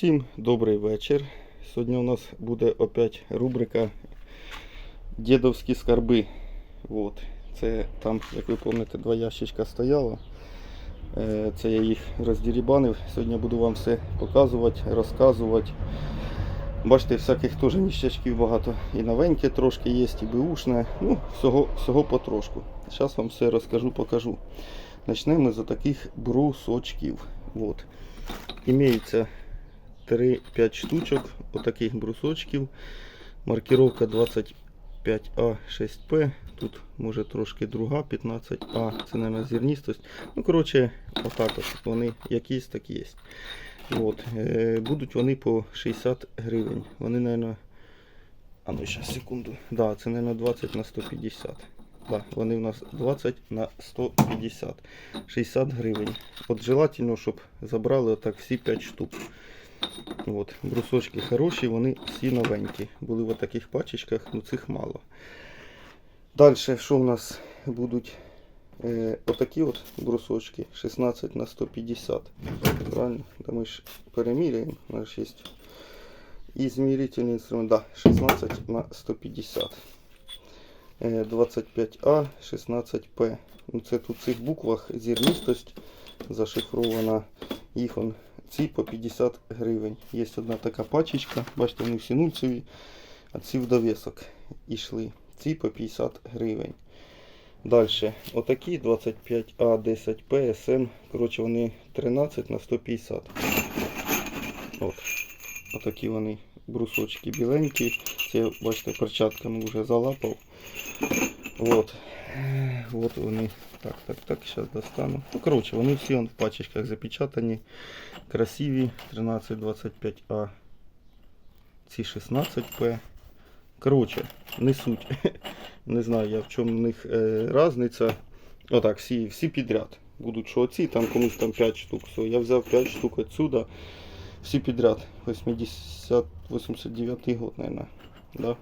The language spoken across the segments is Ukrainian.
Усім добрий вечір. Сьогодні у нас буде опять рубрика Дідовські скарби. От. Це там, як ви пам'ятаєте, два ящичка стояло. Е, Це я їх роздірібанив. Сьогодні буду вам все показувати, розказувати. Бачите, всяких теж ніщачків багато. І новеньке трошки є, і беушне. Ну, всього, всього потрошку. Зараз вам все розкажу, покажу. Почнемо з таких брусочків. От. Імеється 3-5 штучок отаких брусочків. Маркировка 25А6П. Тут може трошки друга 15А. Це, мабуть, зерністость. Ну, коротше, отак от. Вони якісь так є. От. Е, будуть вони по 60 гривень. Вони, мабуть, а ну зараз секунду. Да, це, мабуть, 20 на 150. Да, вони в нас 20 на 150. 60 гривень. От желательно, щоб забрали отак всі 5 штук. От, брусочки хороші, вони всі новенькі. Були в таких пачечках, ну цих мало. Далі, що у нас будуть е, отакі от брусочки 16 на 150. Правильно? Да ми ж переміряємо. У нас є і змірительний інструмент. Да, 16 на 150. Е, 25А, 16П. Ну, це тут в цих буквах зірністость зашифрована. Їх он, ці по 50 гривень. Є одна така пачечка, бачите, вони всі нульцеві, а ці в довісок йшли. Ці по 50 гривень. Далі, отакі 25А, 10П, СМ. Коротше, вони 13 на 150. От. Отакі вони брусочки біленькі. Це, бачите, перчатками вже залапав. Вот. Вот вони. Так, так, так, зараз достану. Ну, коротше, вони всі в пачечках запечатані. Красиві. 1325А. Ці 16П. Коротше, не суть. Не знаю я в чому в них е, різниця. Отак, всі, всі підряд. Будуть що оці, там комусь там 5 штук. Все, я взяв 5 штук отсюда. Всі підряд. 80, 89 год, наверное. Да?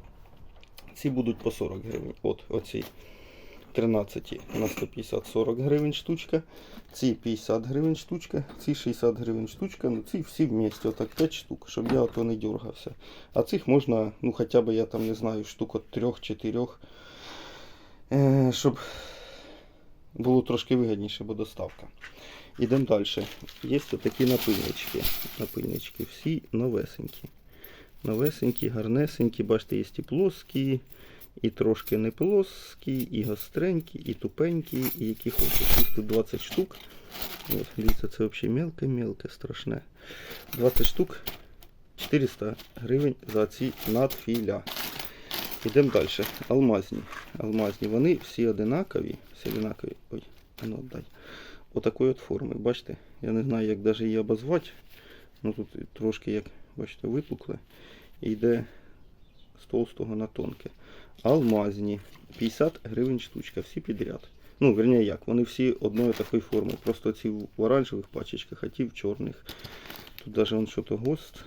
Ці будуть по 40 гривень. От оці 13 на 150 40 гривень штучка. Ці 50 гривень штучка, ці 60 гривень штучка. Ну ці всі вместе, отак 5 штук, щоб я ото не дергався. А цих можна, ну хоча б я там не знаю, штук от 3-4. Е, щоб було трошки вигідніше, бо доставка. Ідемо далі. Є такі напильнички. Напильнички всі новесенькі. Новесенькі, гарнесенькі. Бачите, є і плоскі, і трошки не плоскі, і гостренькі, і тупенькі, і які хочеш. Їх тут 20 штук. От, дивіться, це взагалі мелке-мелке, страшне. 20 штук 400 гривень за ці надфіля. Йдемо далі. Алмазні. Алмазні. Вони всі одинакові. Всі одинакові. Ой, а ну дай. Отакої от форми. Бачите? Я не знаю, як навіть її обозвати. Ну тут трошки, як бачите, випукле. І йде з толстого на тонке. Алмазні. 50 гривень штучка. Всі підряд. Ну, верніше як, вони всі одної такої форми. Просто ці в оранжевих пачечках, а ті в чорних. Тут навіть що-то ГОСТ.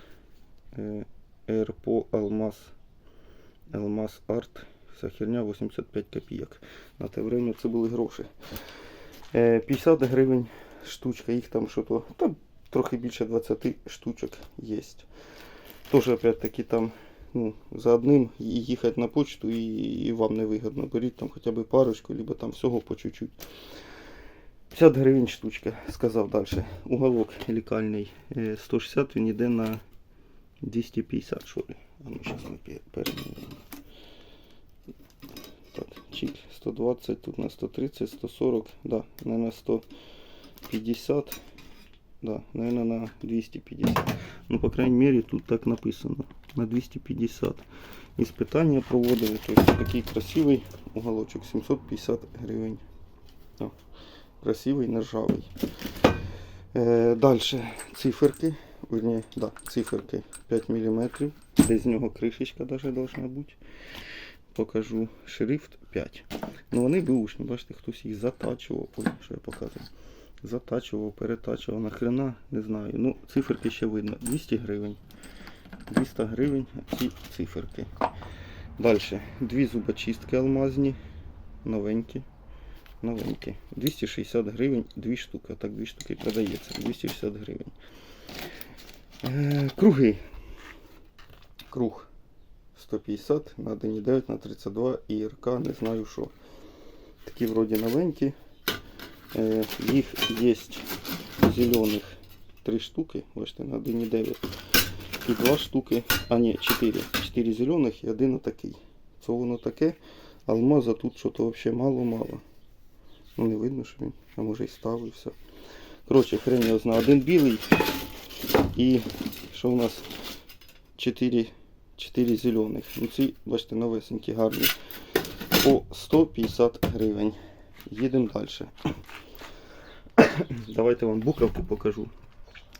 Е, Ерпо Алмаз. Алмаз Арт. Вся херня 85 копійок. На те время це були гроші. Е, 50 гривень штучка, їх там що-то. Там трохи більше 20 штучок є. Теж опять-таки там ну, за одним їхати на почту і, і вам не вигідно. Беріть там хоча б парочку, либо там всього по чуть-чуть. 50 гривень штучка, сказав далі. Уголок лікальний е, 160, він йде на 250, що ли. А ну зараз ми пе- Так, чик, 120, тут на 130, 140, да, наверное, 150, да, наверное, на 250. Ну, по крайней мере, тут так написано, на 250. Испытания проводили, то есть такий красивий уголочок, 750 гривень. О, красивий, нержавий. Е, дальше циферки, вернее, да, циферки 5 мм, десь з нього кришечка даже должна бути покажу шрифт 5. Ну вони бушні, бачите, хтось їх затачував. Ой, що я показую. Затачував, перетачував. Нахрена, не знаю. Ну, циферки ще видно. 200 гривень. 200 гривень ці циферки. Далі. Дві зубочистки алмазні. Новенькі. Новенькі. 260 гривень, дві штуки. Так, дві штуки продається. 260 гривень. Е, Круги. Круг 150 на 1,9 на 32 ІРК, не знаю що. Такі вроді новенькі. Е, Їх є зелених 3 штуки, бачите, на 1,9. І 2 штуки, а ні, 4. 4 зелених і один отакий. Це воно таке. Алмаза тут щось взагалі мало-мало. Ну не видно, що він, а може і став і все. Коротше, хрень його знає. Один білий і що у нас 4, 4 зелених. Ну ці, бачите, новесенькі, гарні. По 150 гривень. Їдемо далі. Давайте вам буковки покажу.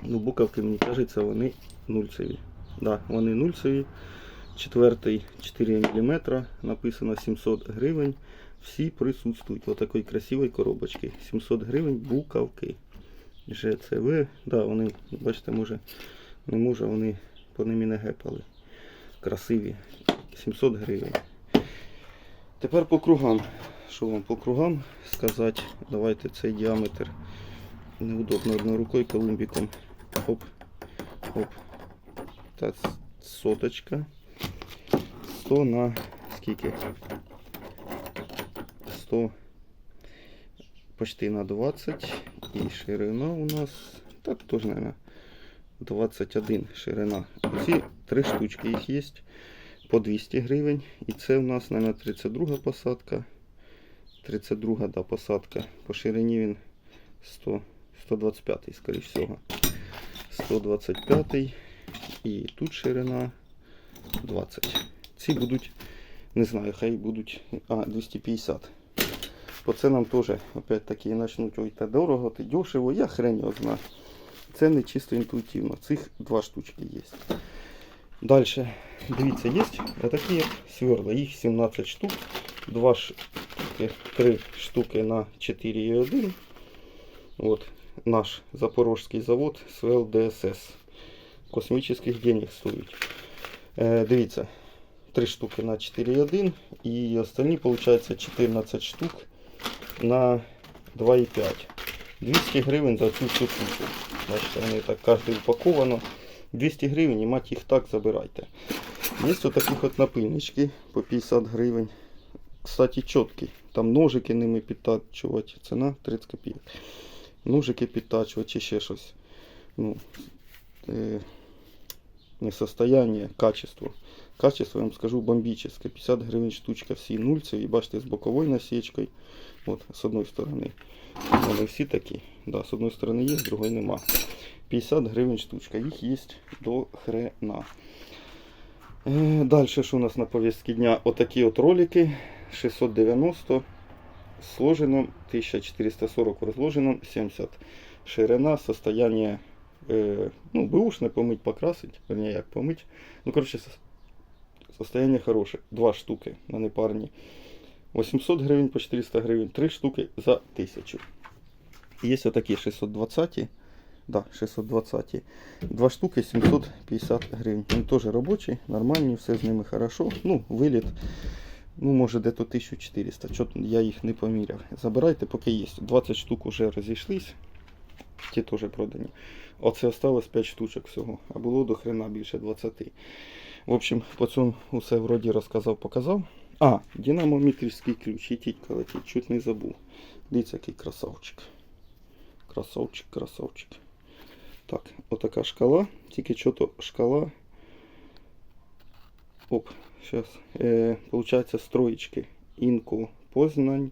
Ну, буковки, мені кажеться, вони нульцеві. Да, вони нульцеві. Четвертий 4 мм. Написано 700 гривень. Всі присутствують. Ось такої красивої коробочки. 700 гривень буковки. ЖЦВ. Да, вони, бачите, може, не може, вони по ними не гепали. Красиві. 700 гривень. Тепер по кругам. Що вам по кругам сказати? Давайте цей діаметр. Неудобно одною рукою колумбіком. Оп. Оп. Та соточка. 100 на скільки? 100 почти на 20 і ширина у нас так теж, наверное, 21 ширина. Ці три штучки їх є по 200 гривень. І це у нас, наверное, 32 посадка. 32 да, посадка. По ширині він 100, 125, скоріш всього. 125 і тут ширина 20. Ці будуть, не знаю, хай будуть, а, 250. По ценам теж, опять таки, почнуть, ой, та дорого, та дешево, я хрень його знаю. Це не чисто інтуїтивно. Цих два штучки є. Далі, дивіться, є такі сверла, їх 17 штук. Два штуки, три штуки на 4,1. Вот наш запорожський завод СВЛ ДСС. Космічних денег стоїть. Е, дивіться, 3 штуки на 4,1 і остальні, получается, 14 штук на 2,5. 200 гривень за цю всю кучу. Бачите, вони так кожен упаковано. 200 гривень і мать їх так забирайте. Є ось таких от напильнички по 50 гривень. Кстати, чіткий. Там ножики ними підтачувати. Ціна 30 копійок. Ножики підтачувати чи ще щось. Ну, е, не состояние, качество. Качество, я вам скажу, бомбическое. 50 гривень штучка, всі нульцеві. Бачите, з боковою насічкою. От, з одної сторони. Вони всі такі. Да, з одної сторони є, з другої нема. 50 гривень штучка. Їх є до хрена. Е, Далі, що у нас на повістці дня? Отакі от ролики. 690 сложенном, 1440 в разложенном, 70 ширина, состояние, э, ну, бэушное помыть, покрасить, вернее, як помыть. Ну, короче, со- состояние хорошее. Два штуки, вони парні. 800 гривень по 400 гривень, три штуки за 1000. Є отакі 620, да, 620. Два штуки 750 гривень. Вони теж робочі, нормальні, все з ними хорошо. Ну, виліт. Ну, може, де-то 1400. Чо я їх не поміряв. Забирайте, поки є. 20 штук уже розійшлись. Ті теж продані. Оце осталось 5 штучок всього. А було до хрена більше 20. В общем, по цьому усе вроді розказав, показав. А, динамометричний ключ. І тітька летить, чуть не забув. Дивіться, який красавчик. Красавчик, красавчик. Так, отака шкала. Тільки що-то шкала. Оп, сейчас. Э, получается строечки. Інку Познань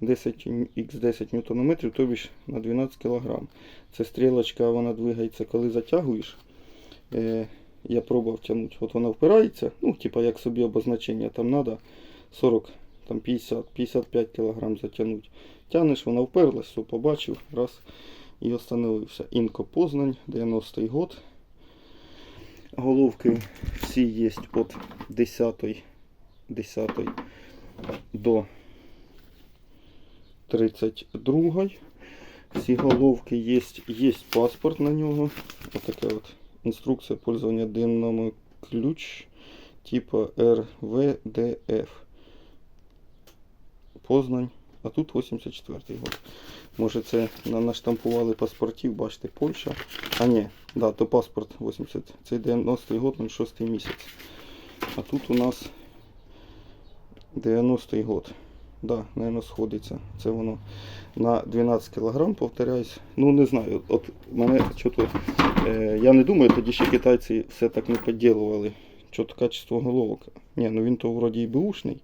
10 Х10 ньютонометрів, тобі ж на 12 кг. Це стрілочка, вона двигається, коли затягуєш. Е, я пробував тягнути. От вона впирається, ну, типа як собі обозначення, там треба 40, там 50, 55 кг затягнути. Тянеш, вона вперлась, все побачив, раз і остановився. Інко Познань, 90-й год. Головки всі є від 10, 10 до 32. Всі головки є, є паспорт на нього. Отака от інструкція пользования динамо ключ типа РВДФ. Познань. А тут 84 год. Може це наштампували паспортів, бачите, Польща. А ні, Да, то паспорт 80. Це 90-й год, 06 місяць. А тут у нас 90-й год. Да, наверное, сходиться. Це воно на 12 кг, повторяюсь. Ну не знаю. От мене чого е, я не думаю, тоді ще китайці все так не підділували. Що-то качество головок. Ні, ну він то вроді і бушний.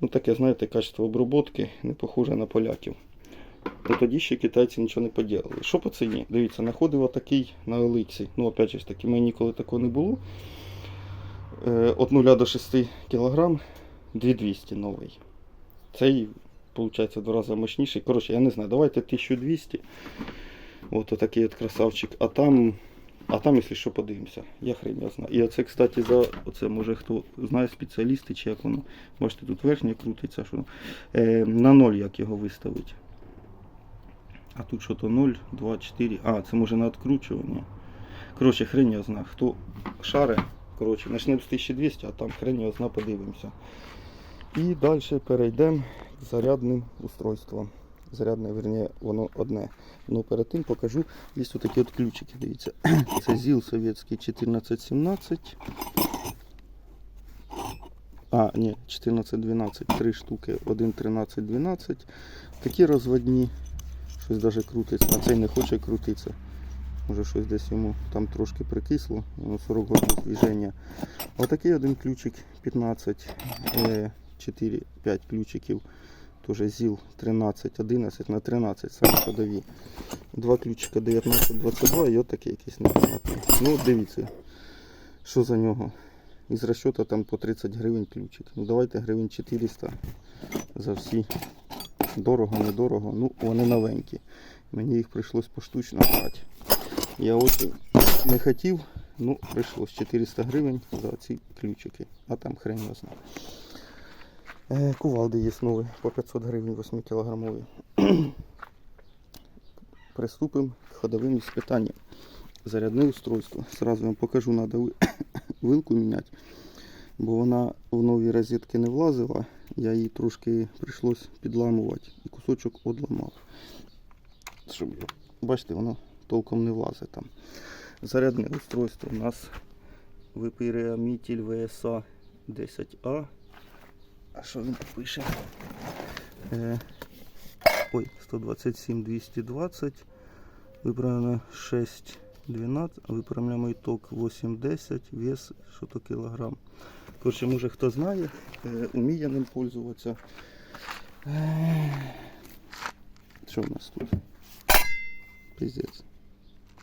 Ну таке, знаєте, качество обробки не похоже на поляків. Ну тоді ще китайці нічого не поділили. Що по ціні? Дивіться, знаходив отакий на Еликсі. Ну, опять же таки, мені ніколи такого не було. Е, От 0 до 6 кг 2200 новий. Цей, виходить, в два рази мощніший. Коротше, я не знаю, давайте 1200. От отакий от красавчик. А там, а там, якщо що, подивимося. Я хрень я знаю. І оце, кстати, за оце може хто знає спеціалісти, чи як воно. Бачите, тут верхнє крутиться, що е, на ноль як його виставити. А тут що то 0, 2, 4. А, це може на відкручування. Коротше, хрень я знаю. Хто шаре, коротше, почнемо з 1200, а там хрень я знаю, подивимося. І далі перейдемо к зарядним устройствам. Зарядне, верні, воно одне. Ну перед тим покажу. Є тут такі от ключики, дивіться. Це ЗІЛ совєтський 1417. А, ні, 1412, три штуки, 1, 13, 12. Такі розводні. Щось навіть крутиться. А цей не хоче крутитися. Може щось десь йому там трошки прикисло, воно 40 років движення. Отакий один ключик 15, е, 4, 5 ключиків. Тоже ЗІЛ 13, 11 на 13, самі ходові. Два ключика 19, 22 і отакий якийсь непонятний. Ну дивіться, що за нього. Із розчету там по 30 гривень ключик. Ну давайте гривень 400 за всі. Дорого, недорого. Ну, вони новенькі. Мені їх прийшлось поштучно брати. Я очень не хотів, ну прийшлось 400 гривень за ці ключики. А там хрен його знає. Е, Кувалди є нові по 500 гривень 8 кілограмові. Приступимо к ходовим іспитанням. Зарядне устройство. Сразу вам покажу, треба вилку міняти, бо вона в нові розетки не влазила. Я її трошки прийшлось підламувати і кусочок одламав. Щоб, бачите, воно толком не влазить там. Зарядне устройство у нас випирямітель VSA 10A. А що він пише? Е, ой, 127 220. Виправлено 6 12, виправляємо іток 8-10, вес що то кілограм. Коротше, може хто знає, е, уміє ним пользуватися. Що в нас тут? Піздець.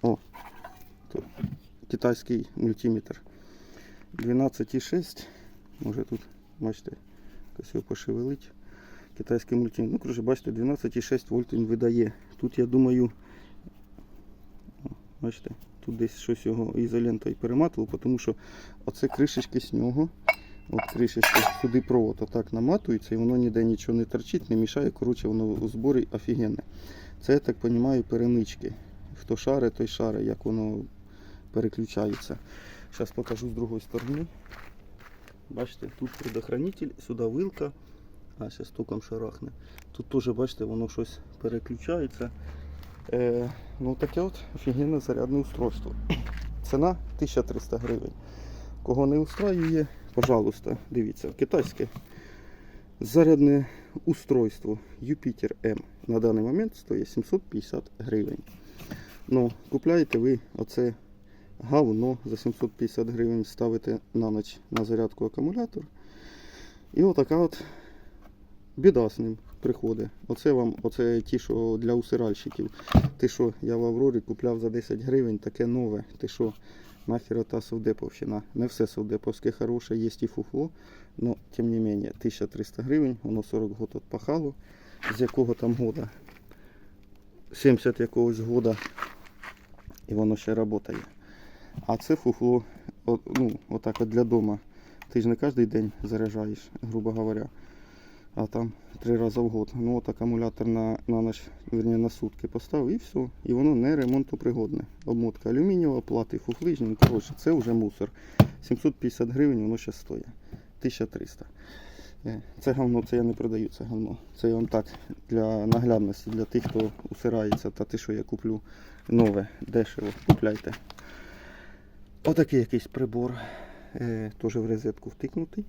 О, тут китайський мультиметр. 12,6. Може тут, бачите, якось його пошевелить. Китайський мультиметр. Ну, коротше, бачите, 12,6 вольт він видає. Тут я думаю, бачите, тут десь щось його ізолентою перематувало, тому що оце кришечки з нього. От кришечки сюди провод отак наматується і воно ніде нічого не торчить, не мішає. Коротше, воно у зборі офігенне. Це, я так розумію, перемички. Хто шаре, той шаре, як воно переключається. Зараз покажу з другої сторони. Бачите, тут предохранитель, сюди вилка. А, зараз током шарахне. Тут теж, бачите, воно щось переключається. Е, ну таке от офігенне зарядне устройство. Ціна 1300 гривень. Кого не устраює, пожалуйста, дивіться, китайське зарядне устройство Jupiter M на даний момент стоїть 750 гривень. Ну, купляєте ви оце говно за 750 гривень, ставите на ніч на зарядку акумулятор. І отака от біда з ним приходить. Оце вам, оце ті, що для усиральщиків. Ти що, я в Аврорі купляв за 10 гривень, таке нове. Ти що, нахер та совдеповщина. Не все совдеповське хороше, є і фуфло. Но, тим не менее, 1300 гривень, воно 40 год отпахало. З якого там года? 70 якогось года. І воно ще працює. А це фуфло, от, ну, отак от для дома. Ти ж не кожен день заряджаєш, грубо говоря. А там три рази в год. Ну от акумулятор на, на ніч, верні, на сутки поставив і все. І воно не ремонтопригодне. Обмотка алюмінієва, плати фуфлижні. Ну, коротше, це вже мусор. 750 гривень воно ще стоїть. 1300. Е, Це говно, це я не продаю, це говно. Це я вам так для наглядності, для тих, хто усирається, та ти, що я куплю нове, дешево, купляйте. Отакий якийсь прибор. Е, теж в розетку втикнутий.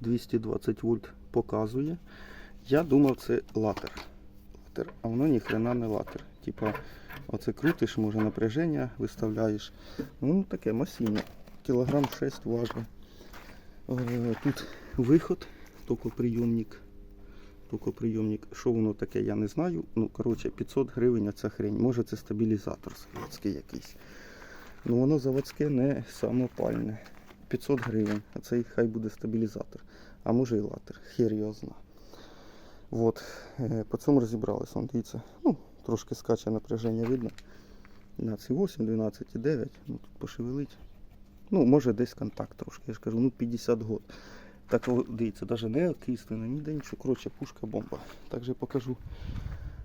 220 вольт показує. Я думав, це латер. латер. А воно ніхрена не латер. Типа, оце крутиш, може напряження виставляєш. Ну, таке масивне. Кілограм 6 важить. Е, Тут виход, токоприйомник. Токоприйомник. Що воно таке, я не знаю. Ну, коротше, 500 гривень ця хрень. Може це стабілізатор заводський якийсь. Ну воно заводське не самопальне. 500 гривень, а цей хай буде стабілізатор. А може і латер, хер його зна. Вот. е, По цьому розібрались. Вон, дивіться, ну, трошки скаче напряження видно. 12,8, 12,9. Ну, тут пошевелить. Ну, може десь контакт трошки. Я ж кажу, ну 50 год. Так, дивіться, навіть не окислено, ніде нічого. Коротше, пушка бомба. Також покажу,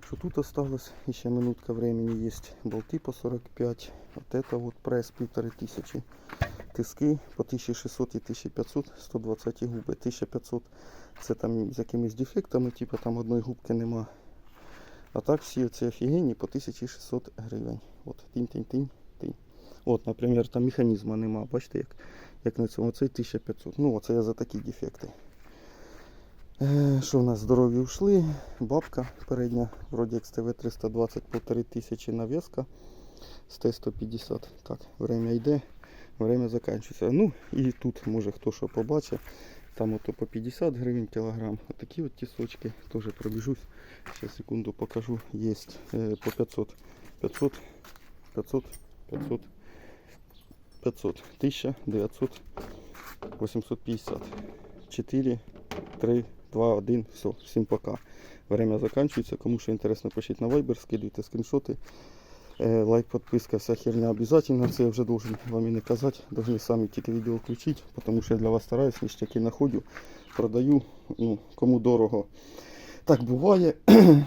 що тут осталось. Ще минутка времени є. Болти по 45. Вот это вот півтори тисячі. Тиски по 1600 і 1500, 120 губи. 1500 це там з якимись дефектами, типу там одної губки нема. А так всі ці офігенні по 1600 гривень. От, тинь-тинь-тинь. тинь. От, наприклад, там механізму нема. Бачите, як, як на цьому. Оцей 1500. Ну, оце я за такі дефекти. Е, Що в нас здорові ушли? Бабка передня, вроді XTV 320, полтори тисячі нав'язка з Т-150. Так, время йде, время закінчується. Ну і тут може хто що побачить. Там ото по 50 гривень кілограм. Отакі от тісочки. Теж пробіжусь. Ще секунду покажу. Є е, по 500. 500, 500, 500, 500, 1900, 850. 4, 3, 2, 1. Все, всім пока. Время закінчується. Кому що інтересно, пишіть на Viber, скидуйте скріншоти. Е, Лайк, подписка, вся херня обязательно. Це я вже должен вам і не казати. Должны самі тільки відео включити, тому що я для вас стараюсь, ніштяки знаходжу, продаю. Ну, кому дорого. Так буває.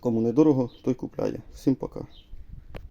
Кому недорого, той купляє. Всім пока.